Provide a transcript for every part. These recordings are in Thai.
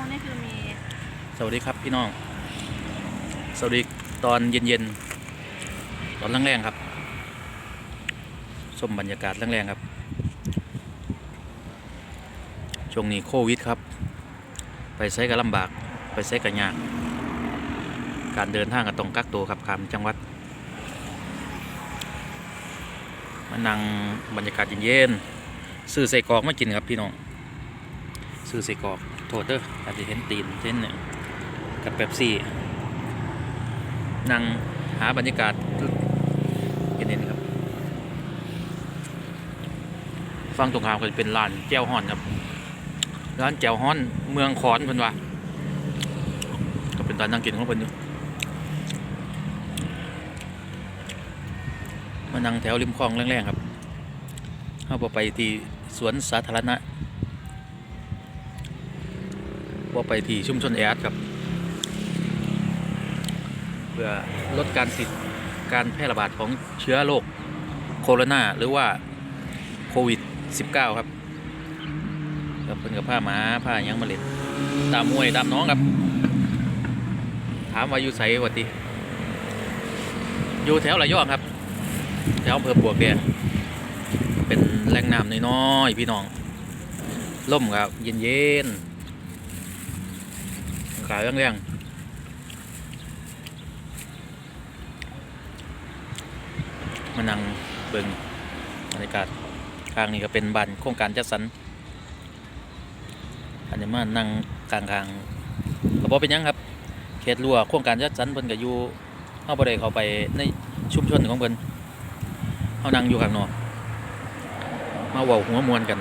มูนี่คือมีสวัสดีครับพี่น้อง สวัสดีตอนเย็นๆ ตอนแรงๆครับชมบรรยากาศแรงๆครับ ช่วงนี้โควิดครับ ไปใช้ก็ลำบาก ไปใช้ก็ยาก การเดินทางก็ต้องกักตัวครับขามจังหวัดมานั่งบรรยากาศเย็นๆซื้อใส่กอกมากินครับพี่น้องซื้อใส่กอก โทษเด้ออาจจะเห็นตีนเส้นเนี่ยกับเป๊ปซี่นั่งหาบรรยากาศเย็นๆครับฟังตรงข้ามก็จะเป็นร้านแก้วฮ้อนครับร้านแก้วฮ้อนเมืองขอนเพิ่นว่าก็เป็นร้านนั่งกินของเพิ่นอยู่มานั่งแถวริมคลองแรงๆครับเข้าไปที่สวนสาธารณะ ว่าไปที่ชุมชนแอดครับ เพื่อลดการติดการแพร่ระบาดของเชื้อโรคโคโรนาหรือว่าโควิด -19 ครับกับเพิ่นกับผ้าหมาผ้าหยังมาเล่นตามมวยตามน้องครับ ถามว่าอยู่ไสวัติอยู่แถวระยองครับ แถวอำเภอบวกแดงเป็นแหล่งน้ำน้อยๆพี่น้องล่มครับ เย็นๆ ขายแรงๆมานั่งเบิ่งบรรยากาศข้างนี้ก็เป็นบ้านโครงการจัดสรรอันนี้มานั่งกลางๆก็บ่เป็นยังครับเขตรั้วโครงการจัดสรรเพิ่นก็อยู่เฮาบ่ได้เข้าไปในชุมชนของเพิ่นเฮานั่งอยู่ข้างนอกมาเว้าหัวมวนกัน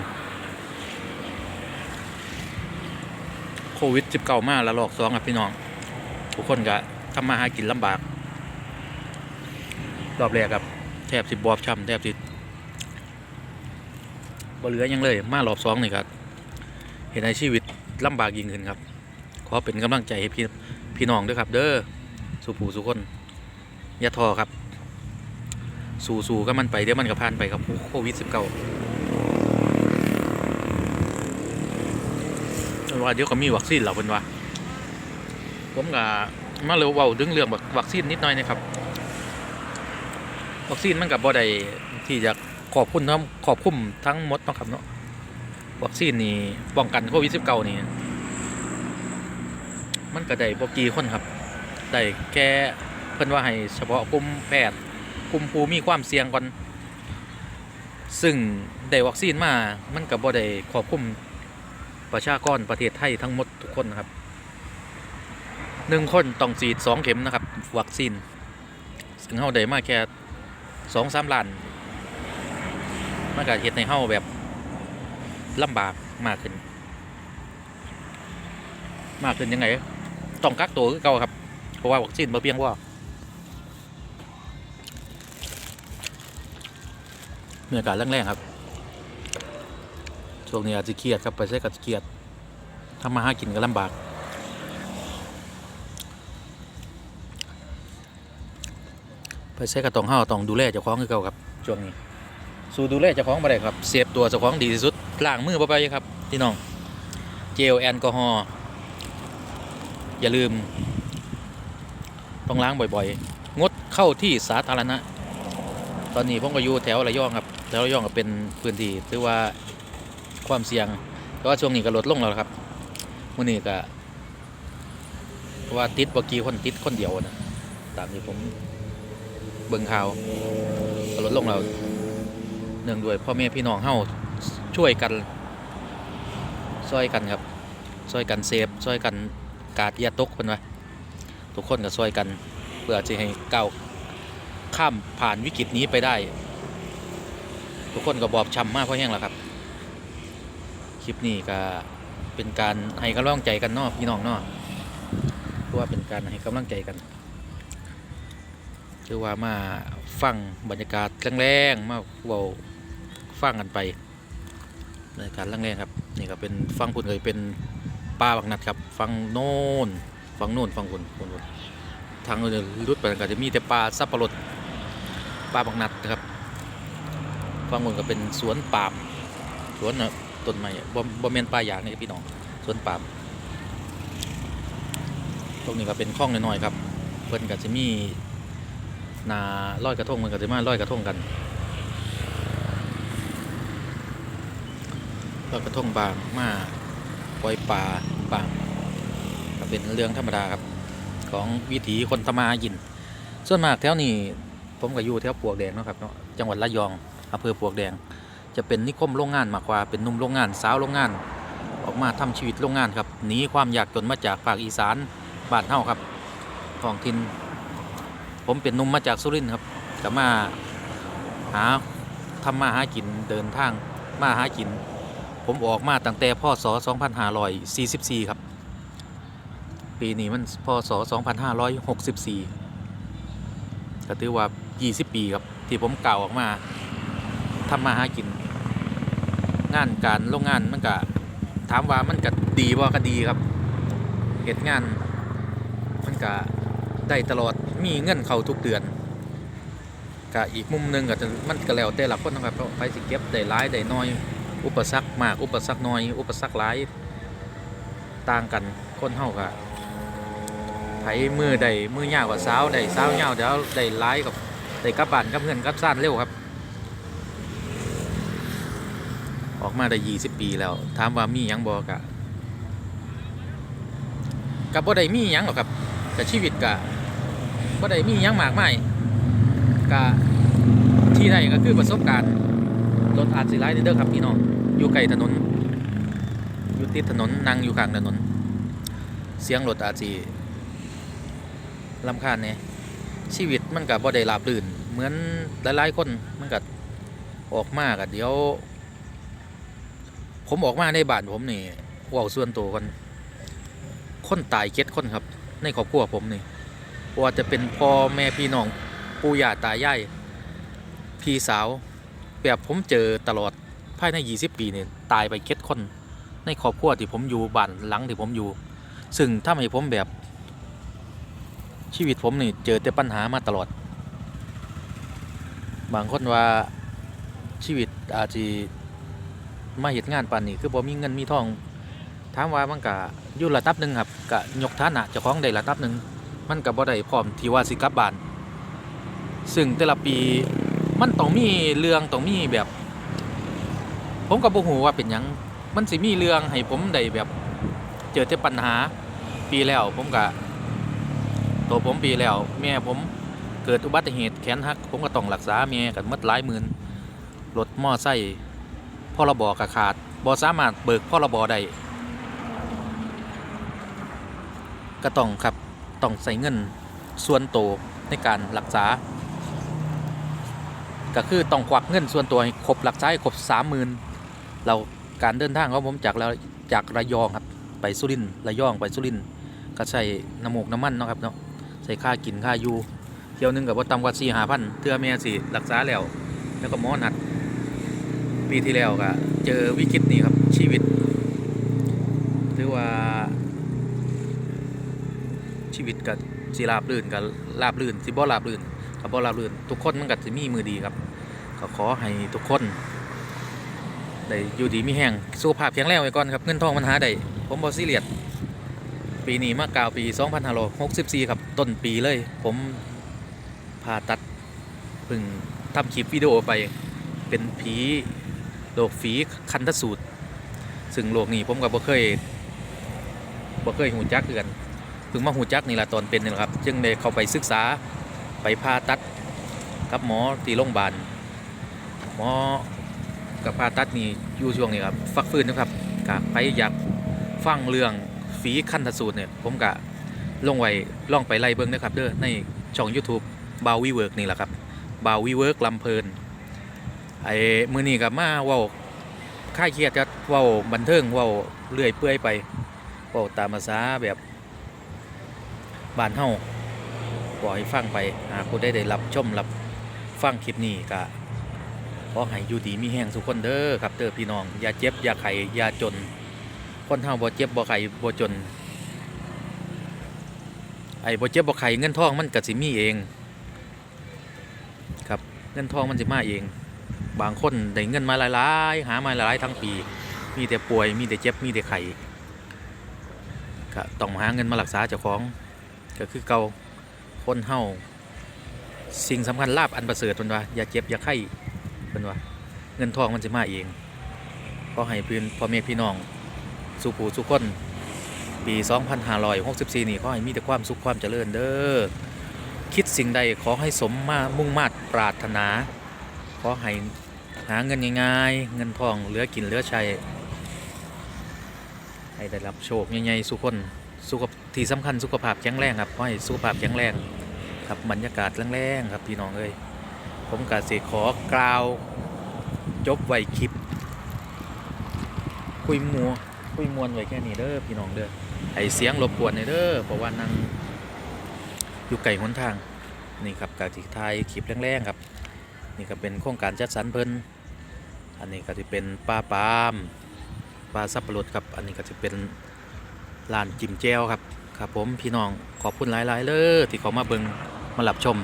โควิด -19 มาแล้วลอกสองครับพี่น้อง ทุกคนก็ทำมาหากินลำบาก รอบแรกครับแทบสิบบอบช้ำแทบสิบ่เหลือยังเลย มารอบสองนี่ครับเห็นในชีวิตลำบากยิ่งขึ้นครับ ขอเป็นกำลังใจให้พี่พี่น้องด้วยครับ เด้อสู้ผู้สู้คนอย่าท้อครับ สู้ๆก็มันไปเดี๋ยวมันก็ผ่านไปครับโควิด -19 ว่าเดี๋ยวก็มีวัคซีนแล้วเพิ่นว่าผมก็มาเร็วเว้าถึงเรื่องวัคซีนนิดหน่อยนะครับ วัคซีนมันก็บ่ได้ที่จะขอบคุณทั้งขอบคุมทั้งหมดนะครับเนาะวัคซีนนี่ป้องกันโควิด -19 นี่มันก็ได้บ่กี่คนครับได้แค่เพิ่นว่าให้เฉพาะกลุ่มแพทย์กลุ่มผู้มีความเสี่ยงก่อน ซึ่งได้วัคซีนมามันก็บ่ได้ครอบคลุม ประชากรประเทศไทยทั้งหมดทุกคนนะครับหนึ่งคนต้องฉีดสองเข็มนะครับวัคซีนซึ่งเฮาได้มาแค่สองสามล้านมันก็เฮ็ดให้เฮาแบบลำบากมากขึ้น มากขึ้นยังไงต้องกักตัวคือเก่าครับ เพราะว่าวัคซีนบ่เพียงพอมีอกาศแรงๆครับ ช่วงนี้อาจจะเครียดครับไปใช้กับเครียดทำมาหากินก็ลำบากไปใช้กับต้องเฮาต้องดูแลเจ้าของคือเก่าครับช่วงนี้ สู่ดูแลเจ้าของบ่ได้ครับเสียบตัวเจ้าของดีที่สุดล้างมือบ่ไปครับพี่น้องเจลแอลกอฮอล์อย่าลืม ต้องล้างบ่อยๆ งดเข้าที่สาธารณะ ตอนนี้ผมก็อยู่แถวระยองครับแถวระยองก็เป็นพื้นที่ถือว่า ความเสี่ยงแต่ว่าช่วงนี้ก็ลดลงแล้วครับมื่อนี้ก็เพราะว่าติดบกี่คนติดคนเดียวนะตามที่ผมเบิ่งข่าวก็ลดลงแล้วเนื่องด้วยพ่อแม่พี่น้องเฮาช่วยกันช่วยกันครับช่วยกันเซฟช่วยกันกาดยาตกคนวะทุกคนก็ช่วยกันเพื่อจะให้ก้าวข้ามผ่านวิกฤตนี้ไปได้ ทุกคนก็บอบช้ำมากเพราะแห้งแล้วครับ ลิปนี้ก็เป็นการให้กำลังใจกันเนาะพี่น้องเนาะเพราะว่าเป็นการให้กำลังใจกันคือว่ามาฟังบรรยากาศแรงๆมาเว้าฟังกันไปบรรยากาศแรงๆครับนี่ก็เป็นฟังพุ่นเลยเป็นป่าบักนัดครับ ฟังโน่นฟังโน่นฟังพุ่นพุ่นทางรุดไปก็จะมีแต่ป่าสับปะรดป่าบักนัดนะครับฟังพุ่นก็เป็นสวนปามสวนน่ะ ต้นไม้อะบ่บ่แม่นป่าหยางนี่พี่น้องสวนปาล์มตรงนี้ก็เป็นคลองน้อยๆครับ เพิ่นก็จะมีนาลอยกระทงมันก็จะมาลอยกระทงกันลอยกระทงบางมาปล่อยปลาบางก็เป็นเรื่องธรรมดาครับของวิถีคนทำมาหากิน ส่วนมากแถวนี้ผมก็อยู่แถวปวกแดงนะครับเนาะจังหวัดระยองอำเภอปวกแดง จะเป็นนิคมโรงงานมากกว่าเป็นนุ่มโรงงานสาวโรงงาน ออกมาทำชีวิตโรงงานครับหนีความยากจนมาจากภาคอีสานบ้านเฮาครับท้องถิ่นผมเป็นนุ่มมาจากสุรินทร์ครับก็มาหาทำมาหากินเดินทางมาหากิน ผมออกมาตั้งแต่พศ2544 ครับ ปีนี้มันพศ2564 ก็ถือว่า 20 ปีครับ ที่ผมเก่าออกมาทำมาหากิน งานการโรงงานมันก็ถามว่ามันก็ดีบ่ก็ดีครับเหตุงานมันก็ได้ตลอดมีเงินเข้าทุกเดือนก็อีกมุมหนึงก็จะมันก็แล้วแต่ละคนนะครับเพราะไปสิเก็บได้หลายได้น้อย อุปสรรคมากอุปสรรคน้อย อุปสรรคหลายต่างกันคนเฮาก็ไผมือใดมือยาวกว่าสาวใดสาวยาวเดี๋ยวได้หลายกับได้กลับบ้านกับเงินกับซ่านเร็วครับ ออกมาได้ยี่สิบปีแล้ว ถามว่ามียังบอกะกับบ่ได้มียังหรอกครับแต่ชีวิตกะบ่ได้มียังมากมายกะที่ใดก็คือประสบการณ์รถอาจสิหลายเด้อครับพี่น้องอยู่ไกลถนน อยู่ติดถนนนั่งอยู่ข้างถนน เสียงรถอาจสิลำคาญเนี่ยชีวิตมันก็บ่ได้ราบรื่น เหมือนหลายๆคนมันก็ออกมาก็เดี๋ยว ผมออกมาในบ้านผมนี่ว่าส่วนตัวกันคนตายเก็ดคนครับ ในครอบครัวผมนี่ว่าจะเป็นพ่อแม่พี่น้องปู่ย่าตายายพี่สาว แบบผมเจอตลอดภายใน 20 ปีนี่ตายไปเก็ดคน ในครอบครัวที่ผมอยู่บ้านหลังที่ผมอยู่ ซึ่งถ้าให้ผมแบบ ชีวิตผมนี่เจอแต่ปัญหามาตลอด บางคนว่าชีวิตอาจจะ มาเหตุงานปานนี้คือบ่มีเงินมีทองถามว่ามันก็อยู่ระดับหนึ่งครับก็ยกฐานะเจ้าของได้ระดับหนึ่งมันก็บ่ได้พร้อมที่ว่าสิกลับบ้านซึ่งแต่ละปีมันต้องมีเรื่องต้องมีแบบ ผมก็บ่ฮู้ว่าเป็นหยังมันสิมีเรื่องให้ผมได้แบบ เจอแต่ปัญหาปีแล้ว ผมก็ตัวผมปีแล้ว แม่ผมเกิดอุบัติเหตุแขนหัก ผมก็ต้องรักษาแม่กันหมดหลายหมื่นรถมอไซค์ พรบกขาดบ่สามารถเบิกพรบได้ก็ต้องครับต้องใส่เงินส่วนตัวในการรักษา ก็คือต้องควักเงินส่วนตัวให้ครบรักษาให้ครบสามหมื่นเราการเดินทางของผมจากแล้วจากระยองครับไปสุรินทร์ระยองไปสุรินทร์ก็ใส่น้ำมูกน้ำมันเนาะครับเนาะใส่ค่ากินค่าอยู่เที่ยวหนึงกับว่าต่ำกว่าสี่ห้าพันเทื่อแม่สิรักษาแล้ว แล้วก็หมอนัด ปีที่แล้วก็เจอวิกฤตนี้ครับชีวิตถือว่า ชีวิตกับสิราบลื่นกับลาบลื่นสิบ่ราบลื่นกับบ่ราบลื่น ทุกคนมันก็สิมีมือดีครับ ก็ขอให้ทุกคนได้อยู่ดีมีแห้งสุขภาพแข็งแรงไว้ก่อนครับ เงินทองมันหาได้ผมบ่ซีเรียสปีนี้มากล่าวปี 2564 ครับ ต้นปีเลย ผมผ่าตัดพิ่งทำคลิปวิดีโอไปเป็นผี โรคฝีคันทสูตร ซึ่งโรคนี้ผมก็บ่เคยบ่เคยหูจักกันเพิ่งมาหูจักนี่แหละตอนเป็นนี่แหละครับ จึงได้เข้าไปศึกษาไปผ่าตัดกับหมอที่โรงพยาบาลหมอกับผ่าตัดนี่อยู่ช่วงนี้ครับฟักฟื้นนะครับกไปอยากฟังเรื่องฝีคันทสูตรเนี่ยผมก็ลงไว้ล่องไปไล่เบิ้งนะครับเด้อในช่อง YouTube บาวีเวิร์กนี่แหละครับบาวีเวิร์กลำเพลิน ไอ้มือนี้กับมาว้าค่ายเครียดจะว้าบันเทิงว้าเลื่อยเปื่อยไปว้าตามภาษาแบบบ้านเฮาบอกให้ฟังไปหากผู้ได้ได้รับชมรับฟังคลิปนี้ก็ขอให้อยู่ดีมีแห้งสุขคนเด้อครับเด้อพี่น้องอย่าเจ็บอย่าไข้อย่าจน คนเฮาบ่เจ็บบ่ไข้บ่จน ไอ้บ่เจ็บบ่ไข้เงินทองมันก็สิมีเอง ครับเงินทองมันสิมาเอง บางคนได้เงินมาหลายๆ หามาหลายๆทั้งปี มีแต่ป่วยมีแต่เจ็บมีแต่ไข้ก็ต้องหาเงินมารักษาเจ้าของก็คือเกาคนเฮาสิ่งสำคัญลาบอันประเสริฐเพิ่นว่าอย่าเจ็บอย่าไข้เพิ่นว่าเงินทองมันสิมาเองขอให้เพื่อนพ่อแม่พี่น้องสุผู้สุคนปี 2564 นี่ขอให้มีแต่ความสุขความเจริญเด้อคิดสิ่งใดขอให้สมมามุ่งมาตรปรารถนา ขอให้ หาเงินง่ายๆ เงินทองเหลือกินเหลือใช้ให้ได้รับโชคใหญ่ๆสุขคนสุขที่สำคัญสุขภาพแข็งแรงครับให้สุขภาพแข็งแรงครับบรรยากาศแรงๆครับพี่น้องเอ้ยผมกาสิขอกล่าวจบไว้คลิป คุยมัวคุยมวนไว้แค่นี้เด้อพี่น้องเด้อให้เสียงรบกวนเด้อเพราะว่านั่งอยู่ไกลหนทางนี่ครับกาสิถ่ายคลิปแรงๆครับ นี่ก็เป็นโครงการจัดสรรเพิ่น อันนี้ก็จะเป็นปลาปามปลาซับปะรดครับ อันนี้ก็จะเป็นร้านจิมแจ้วครับ ครับผมพี่น้องขอบคุณหลาย ๆ เลยที่เขามาเบิงมาหลับชม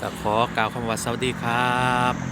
ก็ขอกล่าวคำว่าสวัสดีครับ